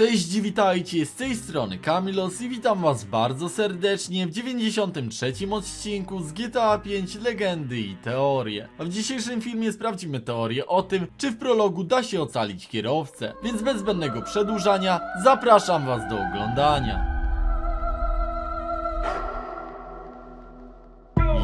Cześć, witajcie, z tej strony Kamilos i witam was bardzo serdecznie w 93 odcinku z GTA 5 Legendy i Teorie. A w dzisiejszym filmie sprawdzimy teorię o tym, czy w prologu da się ocalić kierowcę, więc bez zbędnego przedłużania zapraszam was do oglądania.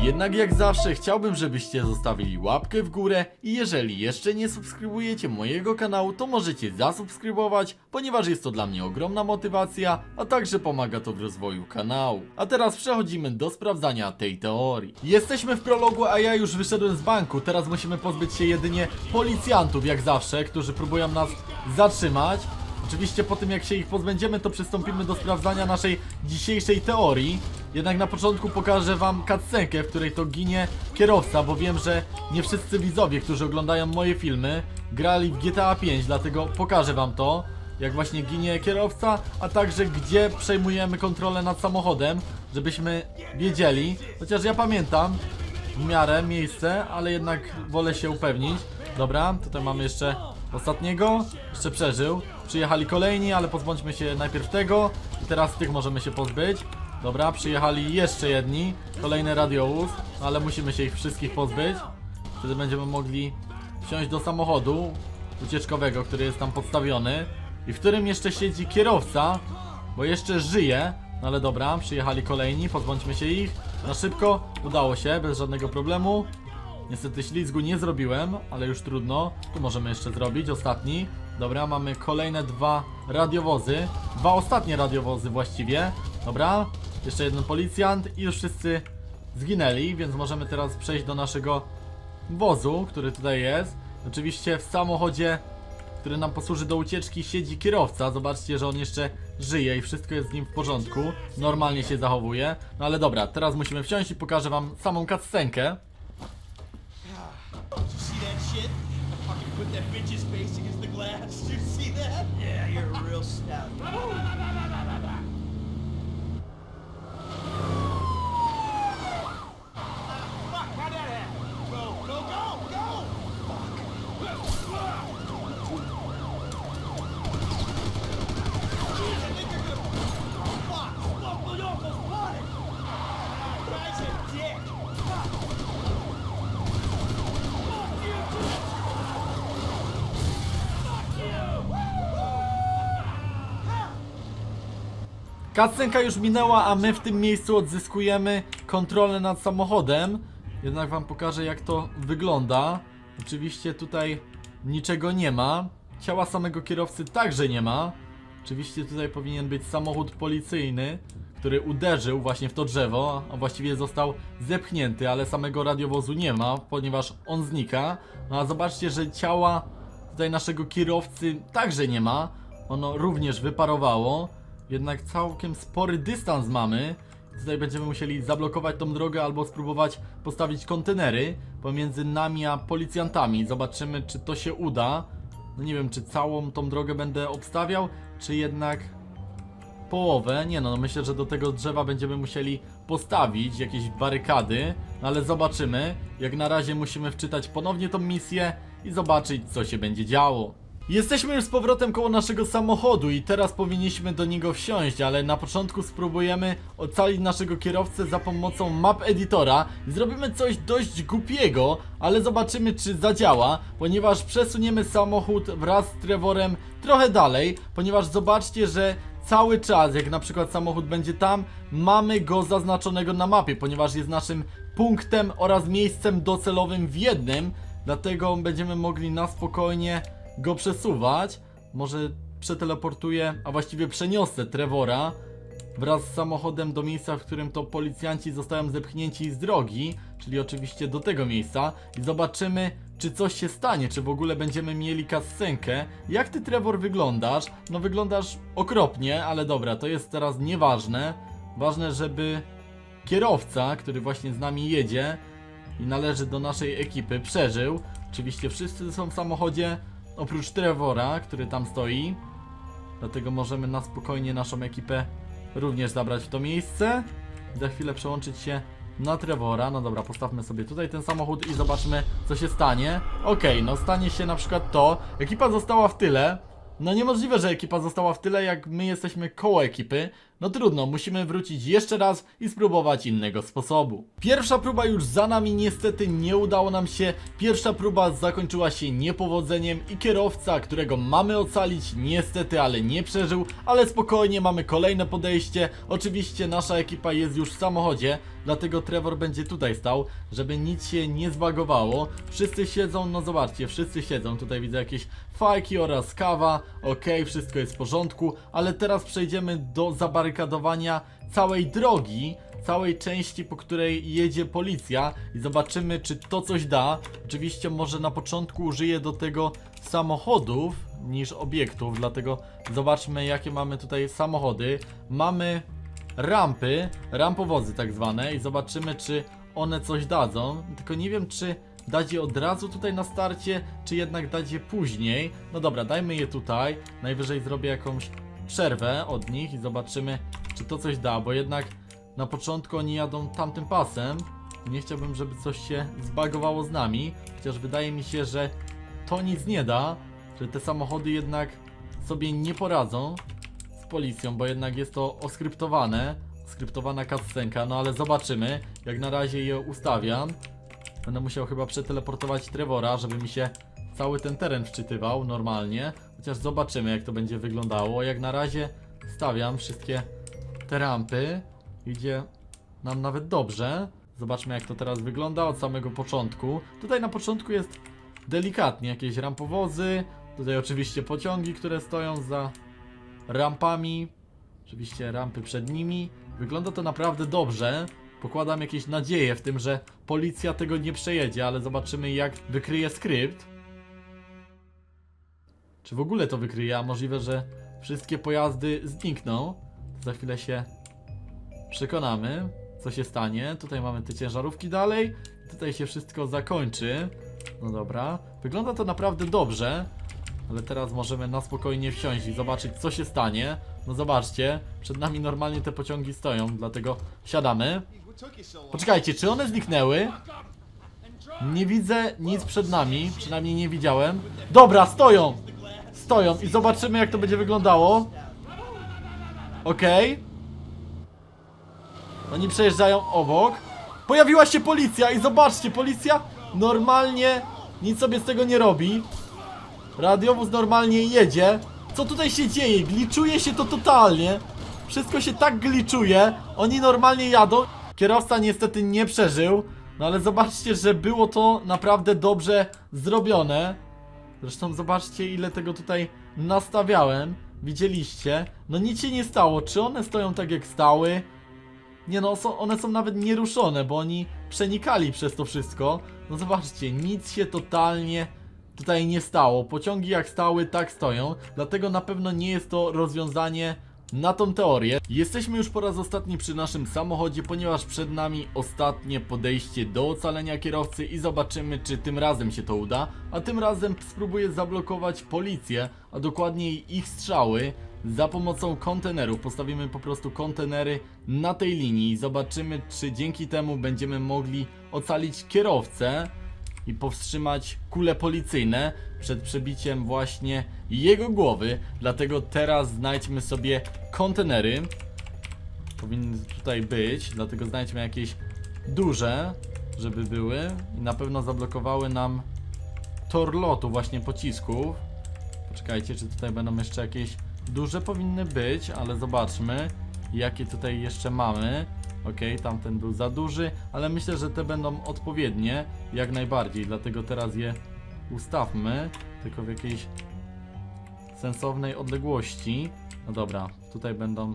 Jednak jak zawsze chciałbym, żebyście zostawili łapkę w górę i jeżeli jeszcze nie subskrybujecie mojego kanału, to możecie zasubskrybować, ponieważ jest to dla mnie ogromna motywacja, a także pomaga to w rozwoju kanału. A teraz przechodzimy do sprawdzania tej teorii. Jesteśmy w prologu, a ja już wyszedłem z banku, teraz musimy pozbyć się jedynie policjantów, jak zawsze, którzy próbują nas zatrzymać. Oczywiście po tym jak się ich pozbędziemy, to przystąpimy do sprawdzania naszej dzisiejszej teorii. Jednak na początku pokażę wam cutscenkę, w której to ginie kierowca, bo wiem, że nie wszyscy widzowie, którzy oglądają moje filmy, grali w GTA 5, dlatego pokażę wam to, jak właśnie ginie kierowca, a także gdzie przejmujemy kontrolę nad samochodem, żebyśmy wiedzieli, chociaż ja pamiętam w miarę miejsce, ale jednak wolę się upewnić. Dobra, tutaj mamy jeszcze ostatniego, jeszcze przeżył. Przyjechali kolejni, ale pozbądźmy się najpierw tego i teraz tych możemy się pozbyć. Dobra, przyjechali jeszcze jedni, kolejny radiowóz, ale musimy się ich wszystkich pozbyć. Wtedy będziemy mogli wsiąść do samochodu ucieczkowego, który jest tam podstawiony i w którym jeszcze siedzi kierowca, bo jeszcze żyje. No ale dobra, przyjechali kolejni, pozbądźmy się ich. Na szybko, udało się, bez żadnego problemu. Niestety ślizgu nie zrobiłem, ale już trudno. Tu możemy jeszcze zrobić, ostatni. Dobra, mamy kolejne dwa radiowozy. Dwa ostatnie radiowozy właściwie. Dobra, jeszcze jeden policjant i już wszyscy zginęli, więc możemy teraz przejść do naszego wozu, który tutaj jest. Oczywiście w samochodzie, który nam posłuży do ucieczki, siedzi kierowca. Zobaczcie, że on jeszcze żyje i wszystko jest z nim w porządku. Normalnie się zachowuje. No ale dobra, teraz musimy wsiąść i pokażę wam samą cutscenkę. Did you see that shit? Fucking put that bitch's face against the glass. Did you see that? Yeah, you're a real stout. Cutscenka już minęła, a my w tym miejscu odzyskujemy kontrolę nad samochodem. Jednak wam pokażę jak to wygląda. Oczywiście tutaj niczego nie ma. Ciała samego kierowcy także nie ma. Oczywiście tutaj powinien być samochód policyjny, który uderzył właśnie w to drzewo, a właściwie został zepchnięty, ale samego radiowozu nie ma, ponieważ on znika. No a zobaczcie, że ciała tutaj naszego kierowcy także nie ma. Ono również wyparowało. Jednak całkiem spory dystans mamy. Tutaj będziemy musieli zablokować tą drogę albo spróbować postawić kontenery pomiędzy nami a policjantami. Zobaczymy, czy to się uda. No nie wiem, czy całą tą drogę będę obstawiał, czy jednak połowę. Nie no, no myślę, że do tego drzewa będziemy musieli postawić jakieś barykady, no ale zobaczymy. Jak na razie musimy wczytać ponownie tą misję i zobaczyć, co się będzie działo. Jesteśmy już z powrotem koło naszego samochodu i teraz powinniśmy do niego wsiąść, ale na początku spróbujemy ocalić naszego kierowcę za pomocą map editora. Zrobimy coś dość głupiego, ale zobaczymy czy zadziała, ponieważ przesuniemy samochód wraz z Trevorem trochę dalej, ponieważ zobaczcie, że cały czas, jak na przykład samochód będzie tam, mamy go zaznaczonego na mapie, ponieważ jest naszym punktem oraz miejscem docelowym w jednym, dlatego będziemy mogli na spokojnie go przesuwać. Może przeteleportuję, a właściwie przeniosę Trevora wraz z samochodem do miejsca, w którym to policjanci zostają zepchnięci z drogi, czyli oczywiście do tego miejsca i zobaczymy, czy coś się stanie, czy w ogóle będziemy mieli kascenkę. Jak ty, Trevor, wyglądasz? No wyglądasz okropnie, ale dobra, to jest teraz nieważne. Ważne, żeby kierowca, który właśnie z nami jedzie i należy do naszej ekipy, przeżył. Oczywiście wszyscy są w samochodzie, oprócz Trevora, który tam stoi. Dlatego możemy na spokojnie naszą ekipę również zabrać w to miejsce. Za chwilę przełączyć się na Trevora. No dobra, postawmy sobie tutaj ten samochód i zobaczmy, co się stanie. Okej, no stanie się na przykład to. Ekipa została w tyle. No niemożliwe, że ekipa została w tyle, jak my jesteśmy koło ekipy. No trudno, musimy wrócić jeszcze raz i spróbować innego sposobu. Pierwsza próba już za nami, niestety nie udało nam się. Pierwsza próba zakończyła się niepowodzeniem i kierowca, którego mamy ocalić, niestety, ale nie przeżył. Ale spokojnie, mamy kolejne podejście. Oczywiście nasza ekipa jest już w samochodzie, dlatego Trevor będzie tutaj stał, żeby nic się nie zbagowało. Wszyscy siedzą, no zobaczcie, wszyscy siedzą. Tutaj widzę jakieś fajki oraz kawa. Okej, wszystko jest w porządku, ale teraz przejdziemy do zabarykadowania całej drogi, całej części, po której jedzie policja i zobaczymy, czy to coś da. Oczywiście może na początku użyję do tego samochodów niż obiektów, dlatego zobaczmy, jakie mamy tutaj samochody. Mamy rampy, rampowozy tak zwane i zobaczymy, czy one coś dadzą. Tylko nie wiem, czy dać je od razu tutaj na starcie, czy jednak dać je później. No dobra, dajmy je tutaj. Najwyżej zrobię jakąś przerwę od nich i zobaczymy, czy to coś da, bo jednak na początku oni jadą tamtym pasem. Nie chciałbym, żeby coś się zbagowało z nami, chociaż wydaje mi się, że to nic nie da, że te samochody jednak sobie nie poradzą z policją, bo jednak jest to oskryptowane, skryptowana cutscenka, no ale zobaczymy. Jak na razie je ustawiam. Będę musiał chyba przeteleportować Trevora, żeby mi się cały ten teren wczytywał normalnie. Chociaż zobaczymy jak to będzie wyglądało. Jak na razie stawiam wszystkie te rampy. Idzie nam nawet dobrze. Zobaczmy jak to teraz wygląda od samego początku. Tutaj na początku jest delikatnie jakieś rampowozy. Tutaj oczywiście pociągi, które stoją za rampami. Oczywiście rampy przed nimi. Wygląda to naprawdę dobrze. Pokładam jakieś nadzieje w tym, że policja tego nie przejedzie, ale zobaczymy jak wykryje skrypt. Czy w ogóle to wykryje, a możliwe, że wszystkie pojazdy znikną. Za chwilę się przekonamy, co się stanie. Tutaj mamy te ciężarówki dalej. Tutaj się wszystko zakończy. No dobra. Wygląda to naprawdę dobrze. Ale teraz możemy na spokojnie wsiąść i zobaczyć, co się stanie. No zobaczcie, przed nami normalnie te pociągi stoją, dlatego siadamy. Poczekajcie, czy one zniknęły? Nie widzę nic przed nami, przynajmniej nie widziałem. Dobra, stoją! Stoją i zobaczymy jak to będzie wyglądało. Okej. Oni przejeżdżają obok. Pojawiła się policja i zobaczcie, policja normalnie nic sobie z tego nie robi. Radiowóz normalnie jedzie. Co tutaj się dzieje? Gliczuje się to totalnie. Wszystko się tak gliczuje. Oni normalnie jadą. Kierowca niestety nie przeżył. No ale zobaczcie, że było to naprawdę dobrze zrobione. Zresztą zobaczcie ile tego tutaj nastawiałem. Widzieliście? No nic się nie stało. Czy one stoją tak jak stały? Nie no, są, one są nawet nieruszone, bo oni przenikali przez to wszystko. No zobaczcie, nic się totalnie tutaj nie stało. Pociągi jak stały, tak stoją. Dlatego na pewno nie jest to rozwiązanie na tą teorię. Jesteśmy już po raz ostatni przy naszym samochodzie, ponieważ przed nami ostatnie podejście do ocalenia kierowcy i zobaczymy, czy tym razem się to uda. A tym razem spróbuję zablokować policję, a dokładniej ich strzały za pomocą kontenerów. Postawimy po prostu kontenery na tej linii i zobaczymy, czy dzięki temu będziemy mogli ocalić kierowcę i powstrzymać kule policyjne przed przebiciem właśnie jego głowy. Dlatego teraz znajdźmy sobie kontenery. Powinny tutaj być, dlatego znajdźmy jakieś duże, żeby były i na pewno zablokowały nam tor lotu właśnie pocisków. Poczekajcie, czy tutaj będą jeszcze jakieś duże powinny być, ale zobaczmy jakie tutaj jeszcze mamy. Okej, tamten był za duży, ale myślę, że te będą odpowiednie jak najbardziej, dlatego teraz je ustawmy, tylko w jakiejś sensownej odległości. No dobra, tutaj będą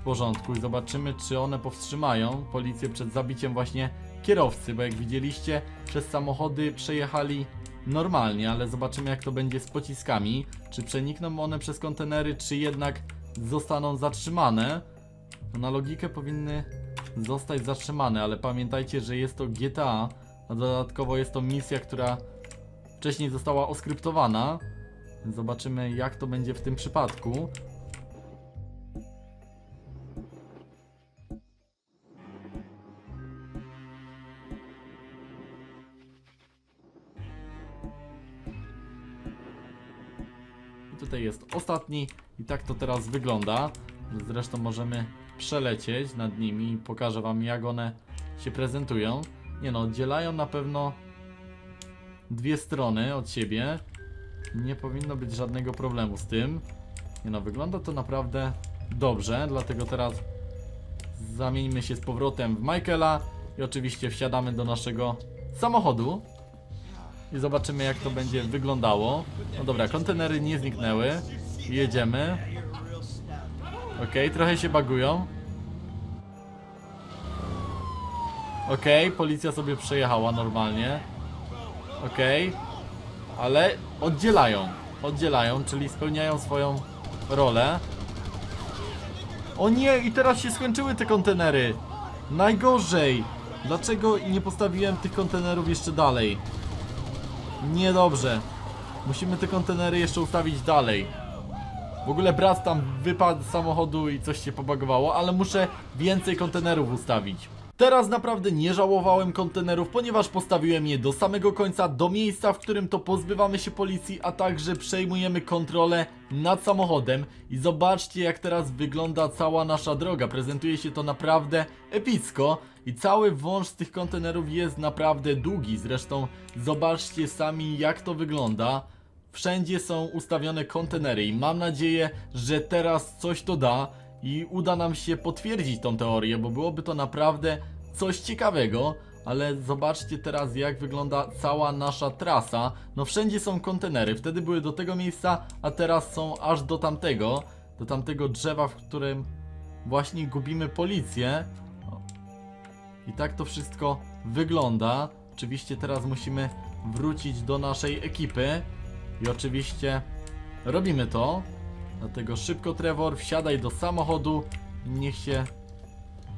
w porządku i zobaczymy, czy one powstrzymają policję przed zabiciem właśnie kierowcy, bo jak widzieliście, przez samochody przejechali normalnie, ale zobaczymy jak to będzie z pociskami, czy przenikną one przez kontenery, czy jednak zostaną zatrzymane. No na logikę powinny zostać zatrzymane, ale pamiętajcie, że jest to GTA, a dodatkowo jest to misja, która wcześniej została oskryptowana. Zobaczymy jak to będzie w tym przypadku. Tutaj jest ostatni i tak to teraz wygląda. Zresztą możemy przelecieć nad nimi i pokażę wam jak one się prezentują. Nie no, oddzielają na pewno dwie strony od siebie. Nie powinno być żadnego problemu z tym. Nie no, wygląda to naprawdę dobrze, dlatego teraz zamieńmy się z powrotem w Michaela i oczywiście wsiadamy do naszego samochodu i zobaczymy jak to będzie wyglądało. No dobra, kontenery nie zniknęły. Jedziemy. Okej, trochę się bagują. Okej, policja sobie przejechała normalnie. Okej, ale oddzielają. Oddzielają, czyli spełniają swoją rolę. O nie, i teraz się skończyły te kontenery. Najgorzej. Dlaczego nie postawiłem tych kontenerów jeszcze dalej? Niedobrze. Musimy te kontenery jeszcze ustawić dalej. W ogóle brat tam wypadł z samochodu i coś się pobagowało, ale muszę więcej kontenerów ustawić. Teraz naprawdę nie żałowałem kontenerów, ponieważ postawiłem je do samego końca, do miejsca, w którym to pozbywamy się policji, a także przejmujemy kontrolę nad samochodem. I zobaczcie jak teraz wygląda cała nasza droga, prezentuje się to naprawdę epicko. I cały wąż z tych kontenerów jest naprawdę długi, zresztą zobaczcie sami jak to wygląda. Wszędzie są ustawione kontenery i mam nadzieję, że teraz coś to da i uda nam się potwierdzić tą teorię, bo byłoby to naprawdę coś ciekawego. Ale zobaczcie teraz jak wygląda cała nasza trasa. No wszędzie są kontenery, wtedy były do tego miejsca, a teraz są aż do tamtego. Do tamtego drzewa, w którym właśnie gubimy policję. I tak to wszystko wygląda. Oczywiście teraz musimy wrócić do naszej ekipy. I oczywiście robimy to. Dlatego szybko Trevor, wsiadaj do samochodu niech się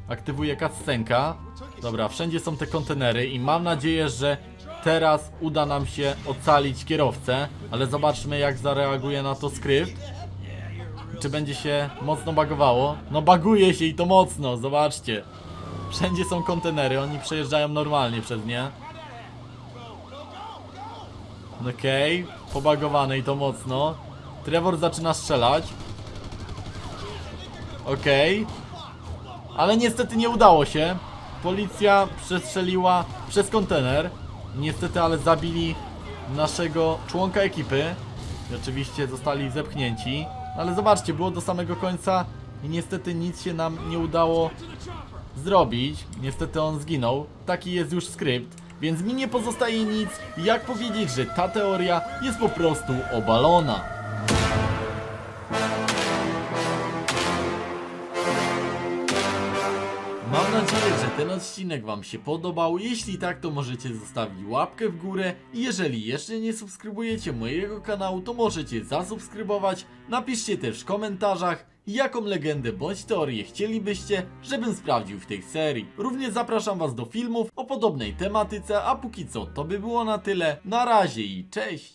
aktywuje cutscenka. Dobra, wszędzie są te kontenery i mam nadzieję, że teraz uda nam się ocalić kierowcę. Ale zobaczmy jak zareaguje na to skrypt. Czy będzie się mocno bagowało? No baguje się i to mocno, zobaczcie. Wszędzie są kontenery, oni przejeżdżają normalnie przez nie. Okej, pobagowany i to mocno. Trevor zaczyna strzelać. Okej. Ale niestety nie udało się. Policja przestrzeliła przez kontener. Niestety, ale zabili naszego członka ekipy. I oczywiście zostali zepchnięci. Ale zobaczcie, było do samego końca i niestety nic się nam nie udało zrobić. Niestety on zginął. Taki jest już skrypt. Więc mi nie pozostaje nic, jak powiedzieć, że ta teoria jest po prostu obalona. Mam nadzieję, że ten odcinek Wam się podobał. Jeśli tak, to możecie zostawić łapkę w górę. Jeżeli jeszcze nie subskrybujecie mojego kanału, to możecie zasubskrybować. Napiszcie też w komentarzach, jaką legendę bądź teorię chcielibyście, żebym sprawdził w tej serii. Również zapraszam Was do filmów o podobnej tematyce, a póki co to by było na tyle. Na razie i cześć!